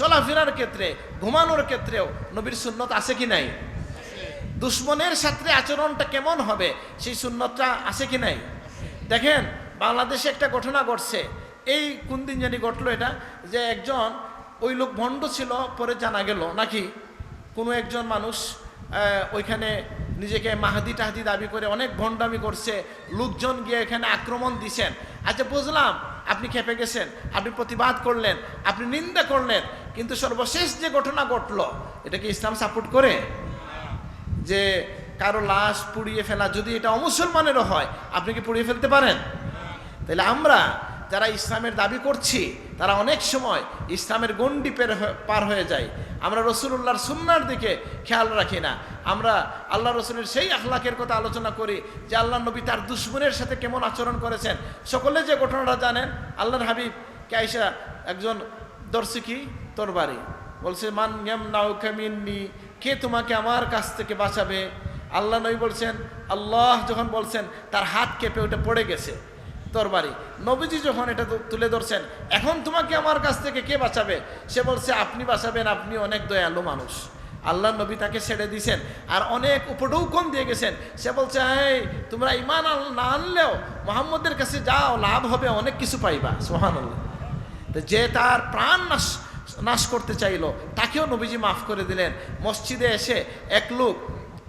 চলাফেরার ক্ষেত্রে, ঘুমানোর ক্ষেত্রেও নবীর সুন্নত আছে কি নাই? দুশ্মনের সাথে আচরণটা কেমন হবে, সেই সুন্নতটা আছে কি নাই? দেখেন, বাংলাদেশে একটা ঘটনা ঘটছে। এই কোন দিন জানি ঘটলো এটা, যে একজন, ওই লোক ভণ্ড ছিল, পরে জানা গেল, নাকি? কোনো একজন মানুষ ওইখানে নিজেকে মাহাদি টাহাদি দাবি করে অনেক ভণ্ডামি করছে, লোকজন গিয়ে এখানে আক্রমণ দিছেন। আচ্ছা বুঝলাম, আপনি খেপে গেছেন, আপনি প্রতিবাদ করলেন, আপনি নিন্দা করলেন কিন্তু সর্বশেষ যে ঘটনা ঘটলো, এটা কি ইসলাম সাপোর্ট করে? যে কারও লাশ পুড়িয়ে ফেলা, যদি এটা অমুসলমানেরও হয়, আপনি কি পুড়িয়ে ফেলতে পারেন? তাহলে আমরা যারা ইসলামের দাবি করছি, তারা অনেক সময় ইসলামের গণ্ডি পের পার হয়ে যায়। আমরা রসুল্লাহর সুন্নার দিকে খেয়াল রাখি না। আমরা আল্লাহ রসুলের সেই আখলাকের কথা আলোচনা করি, যে আল্লাহ নবী তার দুশ্মনের সাথে কেমন আচরণ করেছেন। সকলে যে ঘটনাটা জানেন, আল্লাহর হাবিব কাইসা একজন দর্শিকি তোর বাড়ি। বলছে, মান ইয়াম নাও কামিননি কে তোমাকে আমার কাছ থেকে বাঁচাবে? আল্লাহ নবী বলছেন, আল্লাহ যখন বলছেন, তার হাত কেঁপে ওটা পড়ে গেছে তরবারি নবীজি যখন এটা তুলে ধরছেন, এখন তোমাকে আমার কাছ থেকে কে বাঁচাবে? সে বলছে, আপনি বাঁচাবেন, আপনি অনেক দয়ালু মানুষ। আল্লাহ নবী তাকে ছেড়ে দিয়েছেন আর অনেক উপডৌকন দিয়ে গেছেন। সে বলছে, এই, তোমরা ইমান না আনলেও মোহাম্মদের কাছে যাও, লাভ হবে, অনেক কিছু পাইবা। সোহান তো যে তার প্রাণ নাশ নাশ করতে চাইল, তাকেও নবীজি মাফ করে দিলেন। মসজিদে এসে এক লোক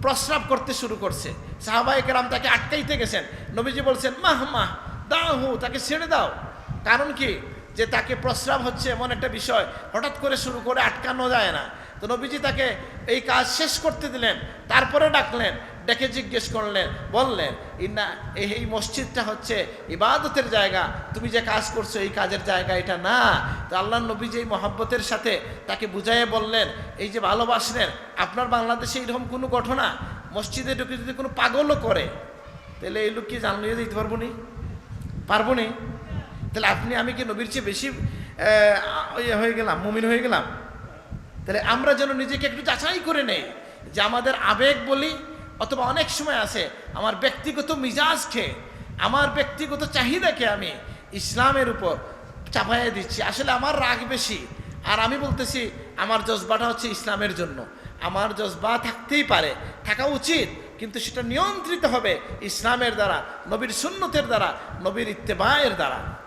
প্রস্রাব করতে শুরু করছে। সাহাবাহিকেরাম তাকে আটকাইতে গেছেন। নবীজি বলছেন, মাহ মাহ, দাও হু তাকে ছেড়ে দাও। কারণ কি? যে তাকে প্রস্রাব হচ্ছে এমন একটা বিষয়, হঠাৎ করে শুরু করে আটকানো যায় না। তো নবীজি তাকে এই কাজ শেষ করতে দিলেন, তারপরে ডাকলেন, ডেকে জিজ্ঞেস করলেন, বললেন, ইন্না এই মসজিদটা হচ্ছে ইবাদতের জায়গা, তুমি যে কাজ করছ এই কাজের জায়গা এটা না। তো আল্লাহ নবী যে মহাব্বতের সাথে তাকে বুঝাইয়ে বললেন, এই যে ভালোবাসলেন, আপনার বাংলাদেশে এরকম কোনো ঘটনা? মসজিদে ঢুকে যদি কোনো পাগলও করে, তাহলে এই লোক কি জানলিয়ে দিতে পারব নি? পারব নি? তাহলে আপনি, আমি কি নবীর চেয়ে বেশি ইয়ে হয়ে গেলাম, মুমিন হয়ে গেলাম? তাহলে আমরা যেন নিজেকে একটু যাচাই করে নেই যে আমাদের আবেগ বলি অথবা অনেক সময় আছে, আমার ব্যক্তিগত মিজাজকে আমার ব্যক্তিগত চাহিদাকে আমি ইসলামের উপর চাপাইয়ে দিচ্ছি। আসলে আমার রাগ বেশি। আর আমি বলতেছি, আমার জজবাটা হচ্ছে ইসলামের জন্য। আমার জজবা থাকতেই পারে, থাকা উচিত, কিন্তু সেটা নিয়ন্ত্রিত হবে ইসলামের দ্বারা, নবীর সুন্নতের দ্বারা, নবীর ইত্তেবায়ের দ্বারা।